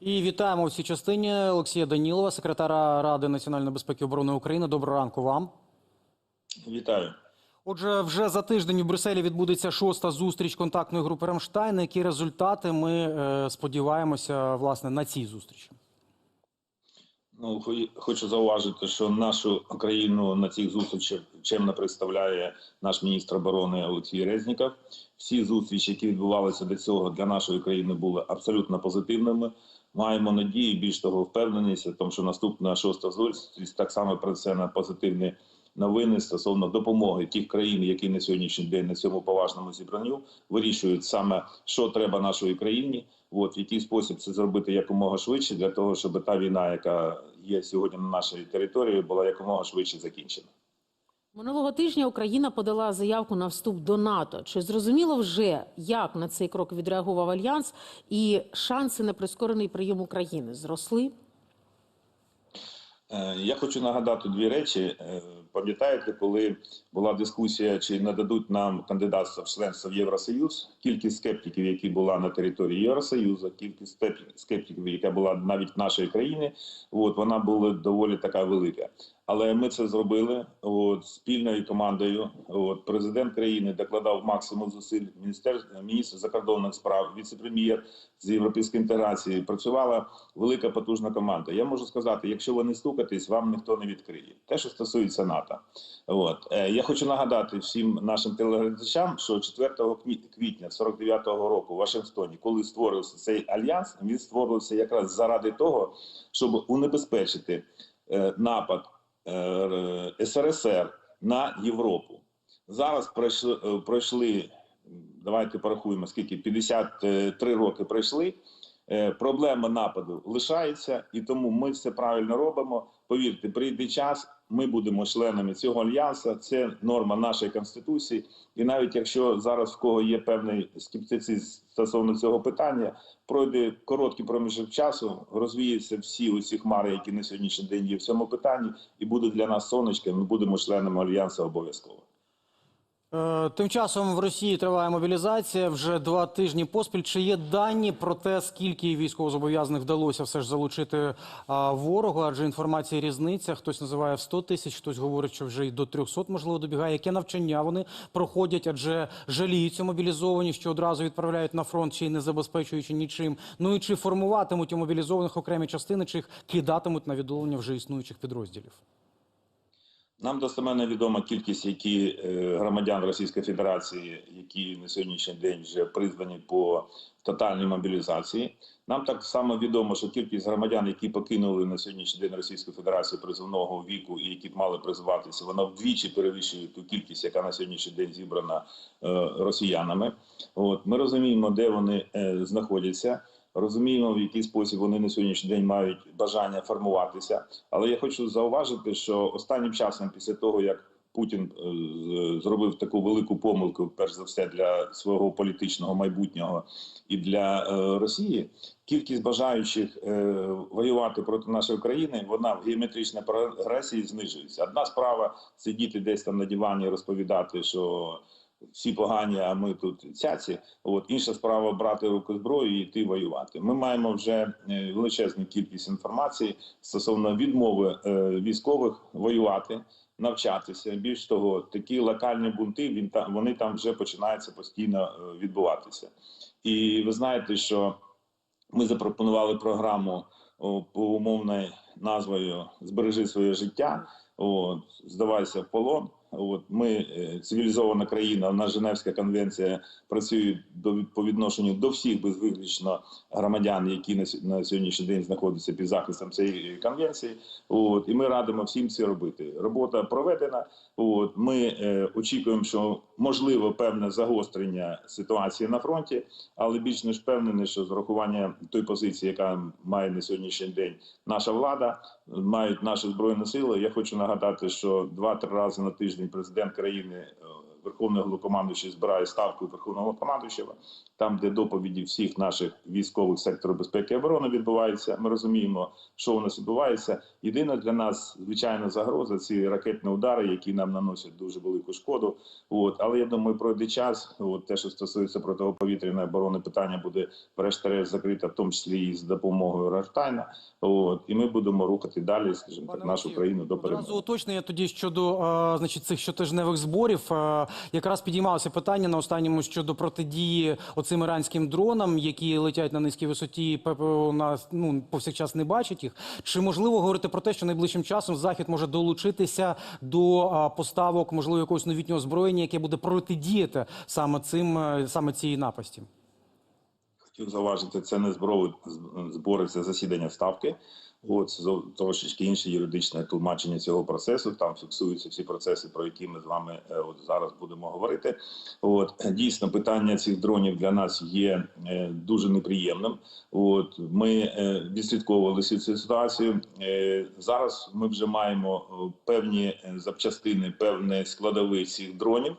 І вітаємо в цій частині Олексія Данілова, секретара Ради національної безпеки і оборони України. Доброго ранку вам. Вітаю. Отже, вже за тиждень у Брюсселі відбудеться шоста зустріч контактної групи Рамштайн. Які результати ми е, сподіваємося власне на цій зустрічі? Ну хочу зауважити, що нашу країну на цих зустрічах чемно представляє наш міністр оборони Олексій Резніков. Всі зустрічі, які відбувалися до цього для нашої країни, були абсолютно позитивними. Маємо надію, більш того, впевненість, тому, що наступна шоста зустріч так само принесе позитивні новини стосовно допомоги тих країн, які на сьогоднішній день на цьому поважному зібранню вирішують саме, що треба нашої країні. От який спосіб це зробити якомога швидше, для того, щоб та війна, яка є сьогодні на нашій території, була якомога швидше закінчена. Минулого тижня Україна подала заявку на вступ до НАТО. Чи зрозуміло вже, як на цей крок відреагував альянс, і шанси на прискорений прийом України зросли? Е, Я хочу нагадати дві речі. Е, Пам'ятаєте, коли була дискусія, чи нададуть нам кандидатство в членство в Євросоюз? Кількість скептиків, які була на території Євросоюзу, кількість скептиків, яка була навіть в нашій країні, от вона була доволі така велика. Але ми це зробили от, спільною командою. От, президент країни докладав максимум зусиль. Міністр, міністр закордонних справ, віце-прем'єр з європейської інтеграції. Працювала велика потужна команда. Я можу сказати, якщо ви не стукатись, вам ніхто не відкриє. Те, що стосується НАТО. От Е, я хочу нагадати всім нашим телеглядачам, що 4 кві- квітня 49-го року в Вашингтоні, коли створився цей альянс, він створився якраз заради того, щоб унебезпечити е, напад СРСР на Європу. Зараз пройшли, е, пройшли давайте порахуємо, скільки 53 роки пройшли. Е, Проблема нападу лишається, і тому ми все правильно робимо. Повірте, прийде час, ми будемо членами цього альянсу. Це норма нашої конституції. І навіть якщо зараз в кого є певний скептицизм стосовно цього питання, пройде короткий проміжок часу, розвіються всі усі хмари, які на сьогоднішній день є в цьому питанні, і буде для нас сонечко. Ми будемо членами альянсу обов'язково. Е, Тим часом в Росії триває мобілізація вже два тижні поспіль. Чи є дані про те, скільки військовозобов'язаних вдалося все ж залучити ворогу? Адже інформація різниця. Хтось називає в 100 тисяч, хтось говорить, що вже й до 300, можливо, добігає. Яке навчання вони проходять? Адже жаліються мобілізовані, що одразу відправляють на фронт, й не забезпечуючи нічим. Ну і чи формуватимуть мобілізованих окремі частини, чи їх кидатимуть на відновлення вже існуючих підрозділів? Нам достеменно відома кількість, які е, громадян Російської Федерації, які на сьогоднішній день вже призвані по тотальній мобілізації. Нам так само відомо, що кількість громадян, які покинули на сьогоднішній день Російську Федерацію призовного віку і які б мали призиватися, вона вдвічі перевищує ту кількість, яка на сьогоднішній день зібрана е, росіянами. От ми розуміємо, де вони е, знаходяться. Розуміємо, в який спосіб вони на сьогоднішній день мають бажання формуватися. Але я хочу зауважити, що останнім часом, після того як Путін е, зробив таку велику помилку, перш за все для свого політичного майбутнього і для е, Росії, кількість бажаючих е, воювати проти нашої країни, вона в геометричній прогресії знижується. Одна справа сидіти десь там на дивані розповідати, що всі погані, а ми тут цяці. От інша справа брати руку зброю і йти воювати. Ми маємо вже е, величезну кількість інформації стосовно відмови е, військових воювати, навчатися. Більш того, такі локальні бунти вони там вже починаються постійно е, відбуватися. І ви знаєте, що ми запропонували програму по умовною назвою Збережи своє життя. От, здавайся в полон. От ми е, цивілізована країна. У нас Женевська конвенція працює до по відношенню до всіх безвиключно громадян, які на, на сьогоднішній день знаходяться під захистом цієї конвенції. От і ми радимо всім це робити. Робота проведена. От ми е, очікуємо, що можливо певне загострення ситуації на фронті, але більш ніж впевнений, що з урахування той позиції, яка має на сьогоднішній день наша влада, мають наші збройні сили. Я хочу нагадати, що два-три рази на тиждень президент країни е, Верховний Головнокомандуючий збирає ставку Верховного Головнокомандуючого, там, де доповіді всіх наших військових сектору безпеки і оборони відбуваються. Ми розуміємо, що у нас відбувається. Єдина для нас звичайна загроза ці ракетні удари, які нам наносять дуже велику шкоду. От але я думаю, пройде час. От те, що стосується протиповітряної оборони, питання буде врешті-решт закрите, в тому числі і з допомогою Рафтайна. От і ми будемо рухати далі, скажімо так, нашу країну до Одразу перемоги. уточнення тоді щодо е, значить, цих щотижневих зборів. Е, якраз підіймалося питання на останньому щодо протидії оцим іранським дронам, які летять на низькій висоті. ППО нас ну повсякчас не бачить їх. Чи можливо говорити про те, що найближчим часом захід може долучитися до поставок, можливо, якогось новітнього озброєння, яке буде протидіяти саме цим е, саме цій напасті? Хотів зауважити, це не зброї збори, це засідання ставки. От це трошечки інше юридичне тлумачення цього процесу. Там фіксуються всі процеси, про які ми з вами е, от зараз будемо говорити. От дійсно питання цих дронів для нас є е, дуже неприємним. От ми е, відслідковували цю ситуацію. Е, зараз ми вже маємо е, певні е, запчастини, певні складові цих дронів.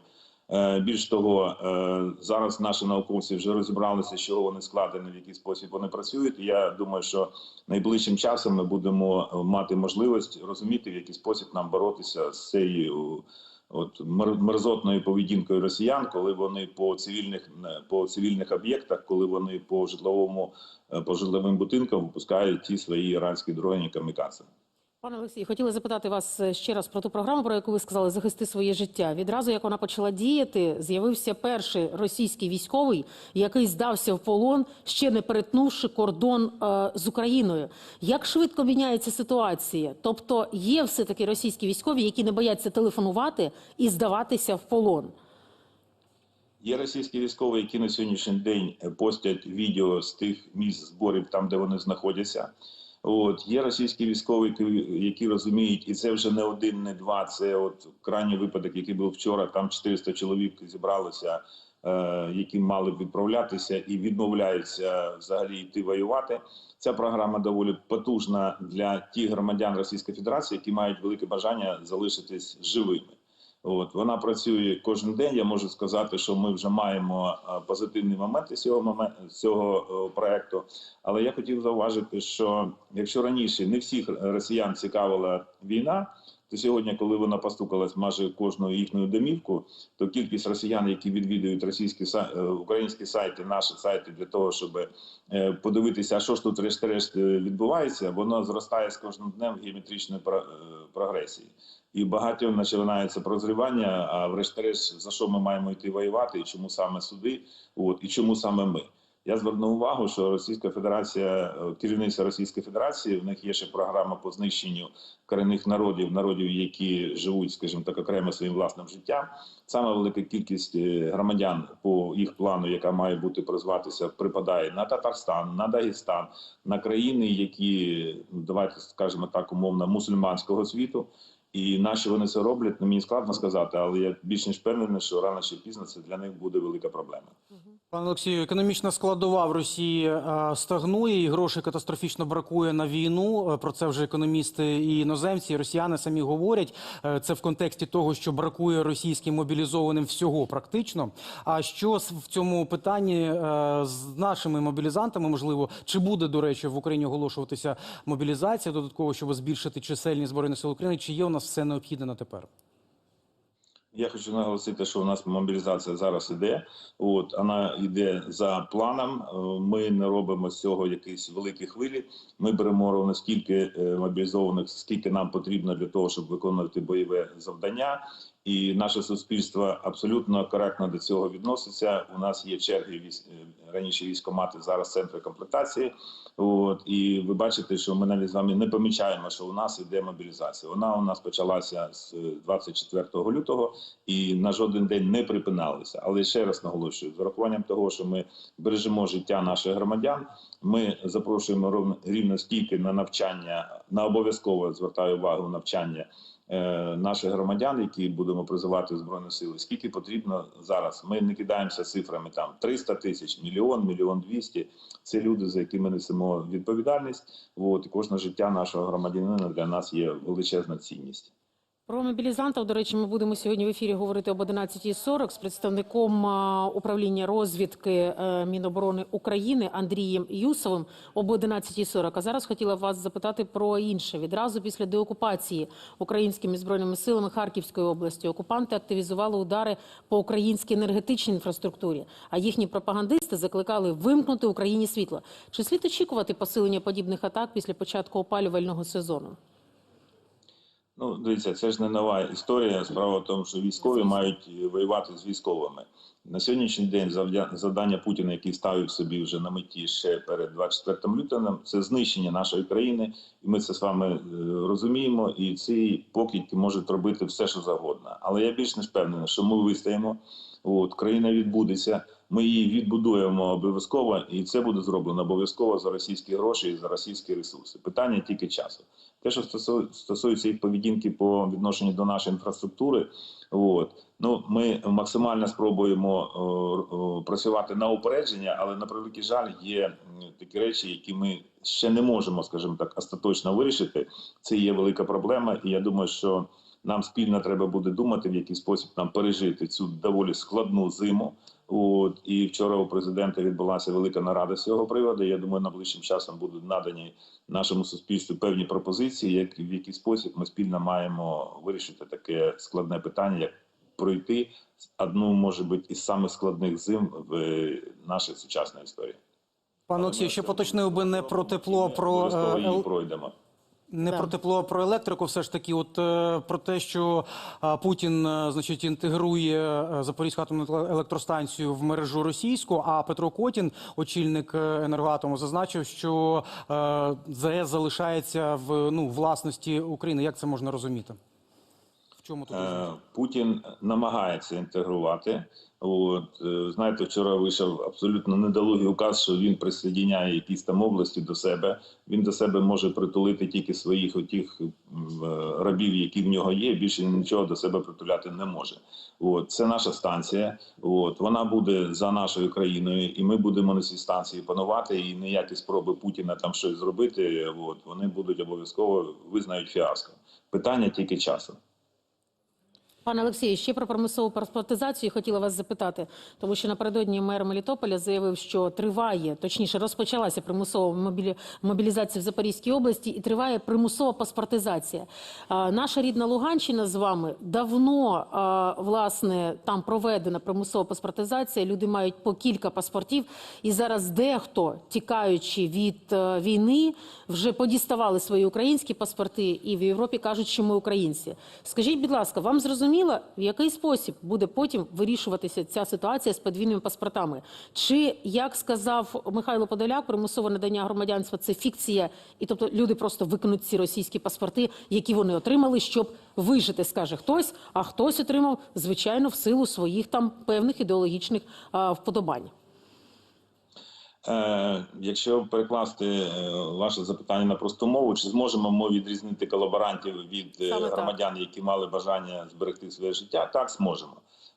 Е, Більш того, е, зараз наші науковці вже розібралися, з чого вони складені, в який спосіб вони працюють. Я думаю, що найближчим часом ми будемо е, мати можливість розуміти, в який спосіб нам боротися з цією от мер- мерзотною поведінкою росіян, коли вони по цивільних по цивільних об'єктах, коли вони по житловому по житловим будинкам випускають ті свої іранські дроні камікадзе. Пане Олексій, хотіла запитати вас е, ще раз про ту програму, про яку ви сказали захисти своє життя. Відразу як вона почала діяти, з'явився перший російський військовий, який здався в полон, ще не перетнувши кордон е, з Україною. Як швидко міняється ситуація? Тобто є все таки російські військові, які не бояться телефонувати і здаватися в полон. Є російські військові, які на сьогоднішній день постять відео з тих місць зборів, там де вони знаходяться. От є російські військові, які- розуміють, і це вже не один, не два. Це от крайній випадок, який був вчора. Там 400 чоловік зібралося, е, які мали б відправлятися і відмовляються взагалі йти воювати. Ця програма доволі потужна для тих громадян Російської Федерації, які мають велике бажання залишитись живими. От вона працює кожен день. Я можу сказати, що ми вже маємо е, позитивні моменти цього моменту цього е, проекту. Але я хотів зауважити, що якщо раніше не всіх росіян цікавила війна, то сьогодні, коли вона постукалась майже кожну їхню домівку, то кількість росіян, які відвідують російські е, українські сайти, наші сайти для того, щоб е, подивитися, що ж тут решт-решт е, відбувається, воно зростає з кожним днем в геометричної про- прогресії. І багатьом починається прозрівання. А врешті-решт, за що ми маємо йти воювати, і чому саме суди, от і чому саме ми. Я звернув увагу, що Російська Федерація, е, керівництво Російської Федерації, в них є ще програма по знищенню корінних народів, народів, які живуть, скажімо так, окремо своїм власним життям. Саме велика кількість е, громадян по їх плану, яка має бути призватися, припадає на Татарстан, на Дагестан, на країни, які ну, давайте скажемо так, умовно мусульманського світу. І наші вони це роблять, ну мені складно сказати, але я більш ніж впевнений, що рано чи пізно це для них буде велика проблема. Пане Олексію, економічна складова в Росії е, стагнує, і грошей катастрофічно бракує на війну. Е, Про це вже економісти і іноземці, і росіяни самі говорять. Е, Це в контексті того, що бракує російським мобілізованим всього практично. А що в цьому питанні з нашими мобілізантами, можливо, чи буде до речі в Україні оголошуватися мобілізація додатково, щоб збільшити чисельність збройних сил України? Чи є у нас все необхідне на тепер? Я хочу наголосити, що у нас мобілізація зараз іде. От вона йде за планом. Е, Ми не робимо з цього якісь великі хвилі. Ми беремо ровно стільки е, мобілізованих, скільки нам потрібно для того, щоб виконувати бойове завдання. І наше суспільство абсолютно коректно до цього відноситься. У нас є черги е, раніше військомати, зараз центри комплектації. От і ви бачите, що ми навіть з вами не помічаємо, що у нас іде мобілізація. Вона у нас почалася з 24 лютого і на жоден день не припиналися. Але ще раз наголошую, з урахуванням того, що ми бережемо життя наших громадян. Ми запрошуємо ровно рівно стільки на навчання, на обов'язково звертаю увагу навчання е, наших громадян, які будемо призивати в збройні сили. Скільки потрібно зараз? Ми не кидаємося цифрами там 300 тисяч, мільйон, мільйон двісті. Це люди, за якими несемо відповідальність. От і кожне життя нашого громадянина для нас є величезна цінність. Про мобілізантів, до речі, ми будемо сьогодні в ефірі говорити об 11.40 з представником управління розвідки е, Міноборони України Андрієм Юсовим об 11.40. А зараз хотіла вас запитати про інше. Відразу після деокупації українськими збройними силами Харківської області окупанти активізували удари по українській енергетичній інфраструктурі, а їхні пропагандисти закликали вимкнути Україні світло. Чи слід очікувати посилення подібних атак після початку опалювального сезону? Ну, дивіться, це ж не нова історія. Справа в тому, що військові мають воювати з військовими. На сьогоднішній день завдя- завдання Путіна, який ставив собі вже на меті ще перед 24 лютого, це знищення нашої країни, і ми це з вами е, розуміємо. І ці покидьки можуть робити все, що завгодно. Але я більш не впевнений, що ми вистоїмо. От країна відбудеться. Ми її відбудуємо обов'язково, і це буде зроблено обов'язково за російські гроші і за російські ресурси. Питання тільки часу. Те, що стосується їх поведінки по відношенню до нашої інфраструктури, от ну ми максимально спробуємо о, о, працювати на упередження, але на превеликий жаль, є такі речі, які ми ще не можемо, скажімо так, остаточно вирішити. Це є велика проблема, і я думаю, що нам спільно треба буде думати, в який спосіб нам пережити цю доволі складну зиму. От і вчора у президента відбулася велика нарада з цього приводу. Я думаю, найближчим часом будуть надані нашому суспільству певні пропозиції, як в який спосіб ми спільно маємо вирішити таке складне питання, як пройти одну, може бути, із самих складних зим в е, нашій сучасній історії. Пане Олексію, ще поточнив би не про тепло, а про е, пройдемо. Не Да. про тепло, а про електрику, все ж таки, от е, про те, що е, Путін, е, значить, інтегрує Запорізьку атомну електростанцію в мережу російську. А Петро Котін, очільник енергоатому, зазначив, що ЗАЕС залишається в ну власності України. Як це можна розуміти? В чому тут Е. Путін намагається інтегрувати. От е, знаєте, вчора вийшов абсолютно недолугий указ, що він присоединяє якісь там області до себе. Він до себе може притулити тільки своїх отіх е, рабів, які в нього є. Більше нічого до себе притуляти не може. От це наша станція. От вона буде за нашою країною, і ми будемо на цій станції панувати. І ніякі спроби Путіна там щось зробити. От вони будуть обов'язково визнають фіаско. Питання тільки часу. Пане Олексію, ще про примусову паспортизацію хотіла вас запитати, тому що напередодні мер Мелітополя заявив, що триває, точніше, розпочалася примусова мобілі... мобілізація в Запорізькій області і триває примусова паспортизація. Наша рідна Луганщина з вами давно власне там проведена примусова паспортизація. Люди мають по кілька паспортів, і зараз дехто, тікаючи від е, війни, вже подіставали свої українські паспорти, і в Європі кажуть, що ми українці. Скажіть, будь ласка, вам зрозуміло, в який спосіб буде потім вирішуватися ця ситуація з подвійними паспортами? Чи як сказав Михайло Подоляк, примусове надання громадянства це фікція, і тобто люди просто викинуть ці російські паспорти, які вони отримали, щоб вижити, скаже хтось, а хтось отримав звичайно в силу своїх там певних ідеологічних вподобань. Е, якщо перекласти е, ваше запитання на просту мову, чи зможемо ми відрізнити колаборантів від е, Саме так. громадян, які мали бажання зберегти своє життя? Так, зможемо.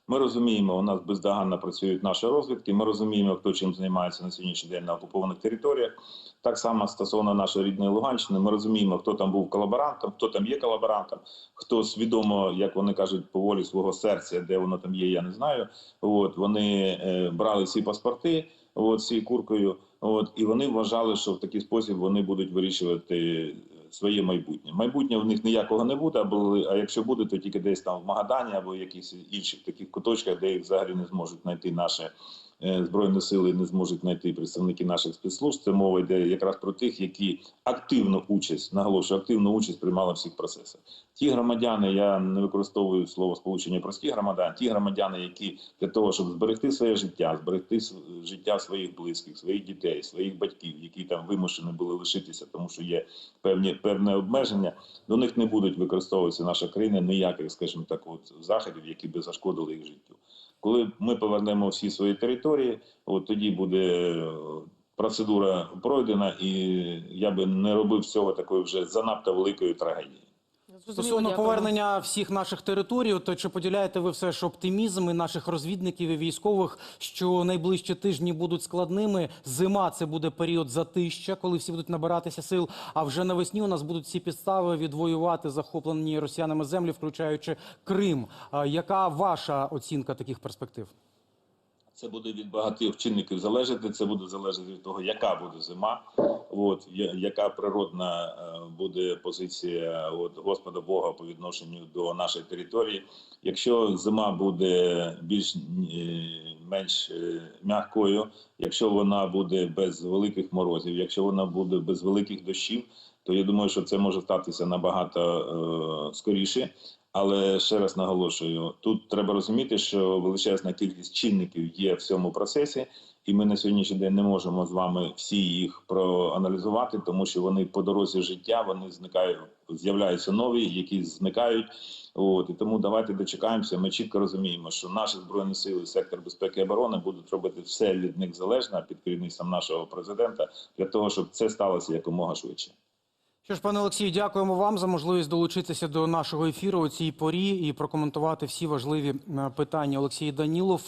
Ми розуміємо, у нас бездоганно працюють наші розвідки. Ми розуміємо, хто чим займається на сьогоднішній день на окупованих територіях. Так само стосовно нашої рідної Луганщини, ми розуміємо, хто там був колаборантом, хто там є колаборантом, хто свідомо, як вони кажуть, по волі свого серця, де воно там є, я не знаю. От вони брали ці паспорти, от цією куркою. От і вони вважали, що в такий спосіб вони будуть вирішувати своє майбутнє. Майбутнє в них ніякого не буде, або а якщо буде, то тільки десь там в Магадані або в якихось інших таких куточках, де їх взагалі не зможуть знайти наші е, збройні сили, не зможуть знайти представники наших спецслужб. Це мова йде якраз про тих, які активну участь, наголошую, активну участь приймали всіх процесах. Ті громадяни, я не використовую слово сполучення прості громадяни, ті громадяни, які для того, щоб зберегти своє життя, зберегти життя своїх близьких, своїх дітей, своїх батьків, які там вимушені були лишитися, тому що є певні певне обмеження, до них не будуть використовуватися наша країна ніяких, скажімо так, от заходів, які би зашкодили їх життю. Коли ми повернемо всі свої території, от тоді буде е, процедура пройдена, і я би не робив цього такої вже занадто великої трагедії. Стосовно дякую. повернення всіх наших територій, то чи поділяєте ви все ж оптимізм і наших розвідників і військових, що найближчі тижні будуть складними? Зима це буде період затища, коли всі будуть набиратися сил. А вже навесні у нас будуть всі підстави відвоювати захоплені росіянами землі, включаючи Крим. Яка ваша оцінка таких перспектив? Це буде від багатьох чинників залежати. Це буде залежати від того, яка буде зима, от яка природна е, буде позиція от Господа Бога по відношенню до нашої території. Якщо зима буде більш е, менш е, м'якою, якщо вона буде без великих морозів, якщо вона буде без великих дощів, то я думаю, що це може статися набагато е, скоріше. Але ще раз наголошую: тут треба розуміти, що величезна кількість чинників є в цьому процесі, і ми на сьогоднішній день не можемо з вами всі їх проаналізувати, тому що вони по дорозі життя вони зникають, з'являються нові, які зникають. От і тому давайте дочекаємося. Ми чітко розуміємо, що наші збройні сили, сектор безпеки і оборони будуть робити все від них залежне під керівництвом нашого президента для того, щоб це сталося якомога швидше. Що ж, пане Олексію, дякуємо вам за можливість долучитися до нашого ефіру у цій порі і прокоментувати всі важливі е, питання. Олексій Данілов,